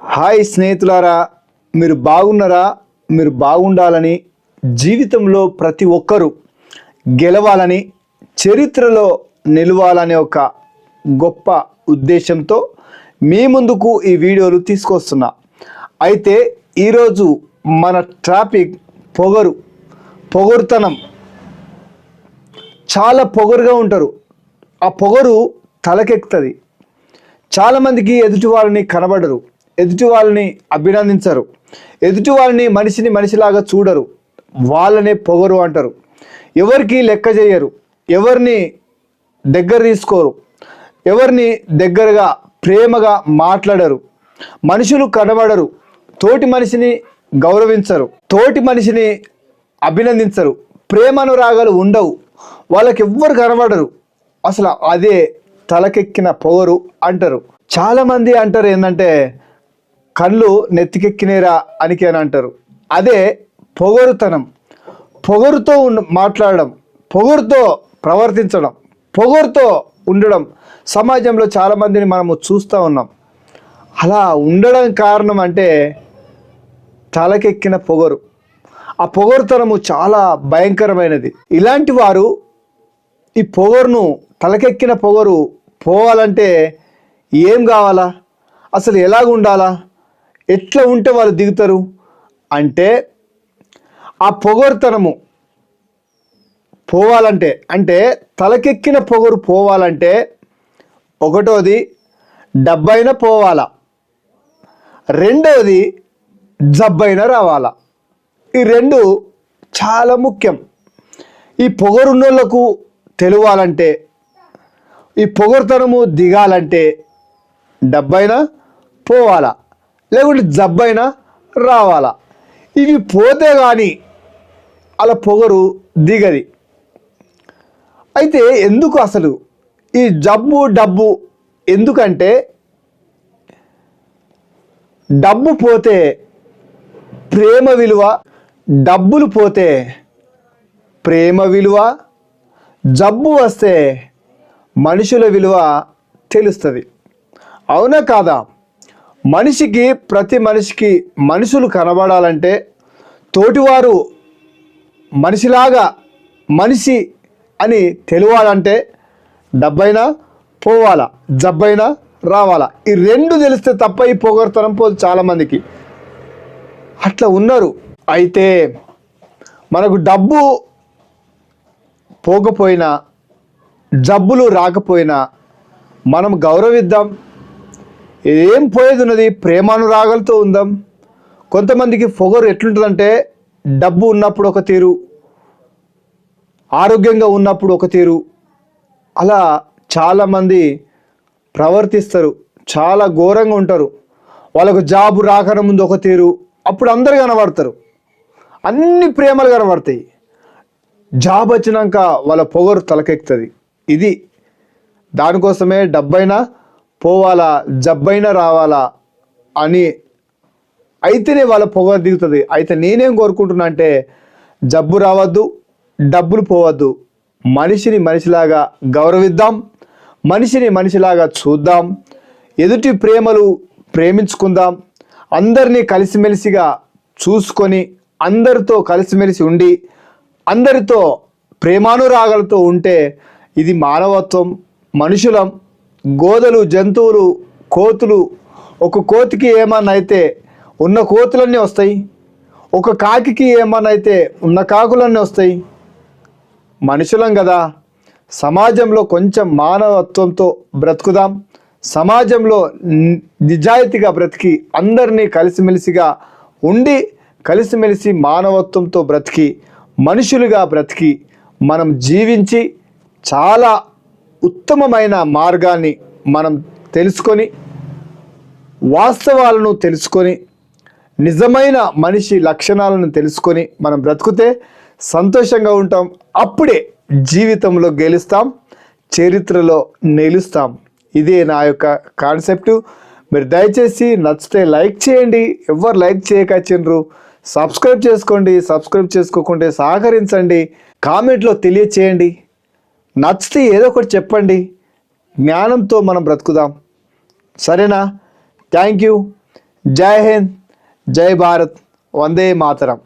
Hi స్నేహితులారా మీరు బాగున్నారా? మీరు బాగుండాలని జీవితంలో ప్రతి ఒక్కరూ గెలవాలని చరిత్రలో నిలవాలనే ఒక గొప్ప ఉద్దేశంతో మీ ముందుకు ఈ వీడియోలు తీసుకొస్తున్నా. అయితే ఈరోజు మన ట్రాఫిక్ పొగరు పొగరుతనం చాలా పొగరుగా ఉంటారు. ఆ పొగరు తలకెక్కుతుంది. చాలామందికి ఎదుటి కనబడరు. ఎదుటి వాళ్ళని అభినందించరు. ఎదుటి వాళ్ళని మనిషిని మనిషిలాగా చూడరు. వాళ్ళనే పొగరు అంటారు. ఎవరికి లెక్క చేయరు. ఎవరిని దగ్గర తీసుకోరు. ఎవరిని దగ్గరగా ప్రేమగా మాట్లాడరు. మనుషులు కనబడరు. తోటి మనిషిని గౌరవించరు. తోటి మనిషిని అభినందించరు. ప్రేమానురాగాలు ఉండవు. వాళ్ళకి ఎవ్వరు కనబడరు. అసలు అదే తలకెక్కిన పొగరు అంటారు. చాలామంది అంటారు ఏంటంటే కళ్ళు నెత్తికెక్కినేరా అనికి అని అంటారు. అదే పొగరుతనం. పొగరుతో మాట్లాడడం పొగరుతో ప్రవర్తించడం పొగరుతో ఉండడం సమాజంలో చాలామందిని మనము చూస్తూ ఉన్నాం. అలా ఉండడం కారణం అంటే తలకెక్కిన పొగరు. ఆ పొగరుతనము చాలా భయంకరమైనది. ఇలాంటి వారు ఈ పొగరును తలకెక్కిన పొగరు పోవాలంటే ఏం కావాలా? అసలు ఎలాగ ఉండాలా ఎట్లా ఉంటే వాళ్ళు దిగుతారు? అంటే ఆ పొగరుతనము. పోవాలంటే అంటే తలకెక్కిన పొగరు పోవాలంటే ఒకటోది డబ్బైనా పోవాలా. రెండవది జబ్బైనా రావాలా. ఈ రెండు చాలా ముఖ్యం. ఈ పొగరున్నోళ్ళకు తెలియాలంటే ఈ పొగరుతనము దిగాలంటే డబ్బైనా పోవాలా. లేకుంటే జబ్బైనా రావాలా. ఇవి పోతే కానీ అలా పొగరు దిగది. అయితే ఎందుకు అసలు? ఈ జబ్బు డబ్బు ఎందుకంటే డబ్బు పోతే ప్రేమ విలువ డబ్బులు పోతే ప్రేమ విలువ జబ్బు వస్తే మనుషుల విలువ తెలుస్తుంది. అవునా కాదా? మనిషికి ప్రతి మనిషికి మనుషులు కనబడాలంటే తోటివారు మనిషిలాగా మనిషి అని తెలియాలంటే డబ్బైనా పోవాలా జబ్బైనా రావాలా? ఈ రెండు తెలిస్తే తప్ప ఈ పొగడతనం పోదు చాలామందికి. అట్లా ఉన్నారు. అయితే మనకు డబ్బు పోకపోయినా జబ్బులు రాకపోయినా మనం గౌరవిద్దాం. ఏం పోయేది ఉన్నది ప్రేమానురాగాలతో ఉందాం. కొంతమందికి పొగరు ఎట్లుంటుందంటే డబ్బు ఉన్నప్పుడు ఒక తీరు ఆరోగ్యంగా ఉన్నప్పుడు ఒక తీరు. అలా చాలామంది ప్రవర్తిస్తారు. చాలా ఘోరంగా ఉంటారు. వాళ్ళకు జాబు రాకన ముందు ఒక తీరు. అప్పుడు అందరు కనబడతారు. అన్ని ప్రేమలు కనబడతాయి. జాబ్ వచ్చినాక వాళ్ళ పొగరు తలకెక్కుతుంది. ఇది దానికోసమే డబ్బైనా పోవాలా జబ్బైనా రావాలా అని అయితేనే వాళ్ళ పొగరు దిగుతుంది. అయితే నేనేం కోరుకుంటున్నా అంటే జబ్బు రావద్దు డబ్బులు పోవద్దు. మనిషిని మనిషిలాగా గౌరవిద్దాం మనిషిని మనిషిలాగా చూద్దాం ఎదుటి ప్రేమలు ప్రేమించుకుందాం అందరినీ కలిసిమెలిసిగా చూసుకొని అందరితో కలిసిమెలిసి ఉండి అందరితో ప్రేమానురాగాలతో ఉంటే ఇది మానవత్వం మనుషులం గోదలు జంతువులు కోతులు ఒక కోతికి ఏమన్నా అయితే ఉన్న కోతులన్నీ వస్తాయి ఒక కాకికి ఏమన్నా అయితే ఉన్న కాకులన్నీ వస్తాయి. మనుషులం కదా సమాజంలో కొంచెం మానవత్వంతో బ్రతుకుదాం సమాజంలో ని- నిజాయితీగా బ్రతికి అందరినీ కలిసిమెలిసిగా ఉండి కలిసిమెలిసి మానవత్వంతో బ్రతికి మనుషులుగా బ్రతికి మనం జీవించి చాలా ఉత్తమమైన మార్గాన్ని మనం తెలుసుకొని వాస్తవాలను తెలుసుకొని నిజమైన మనిషి లక్షణాలను తెలుసుకొని మనం బ్రతుకుతే సంతోషంగా ఉంటాం. అప్పుడే జీవితంలో గెలుస్తాం చరిత్రలో నిలుస్తాం. ఇదే నా యొక్క కాన్సెప్టు. మీరు దయచేసి నచ్చితే లైక్ చేయండి. ఎవరు లైక్ చేయకొచ్చిండ్రు సబ్స్క్రైబ్ చేసుకోండి. సబ్స్క్రైబ్ చేసుకోకుంటే సహకరించండి. కామెంట్లో తెలియచేయండి. నచ్చితే ఏదో ఒకటి చెప్పండి. జ్ఞానంతో మనం బ్రతుకుదాం. సరేనా? Thank you. జై హింద్. జై భారత్. వందే మాతరం.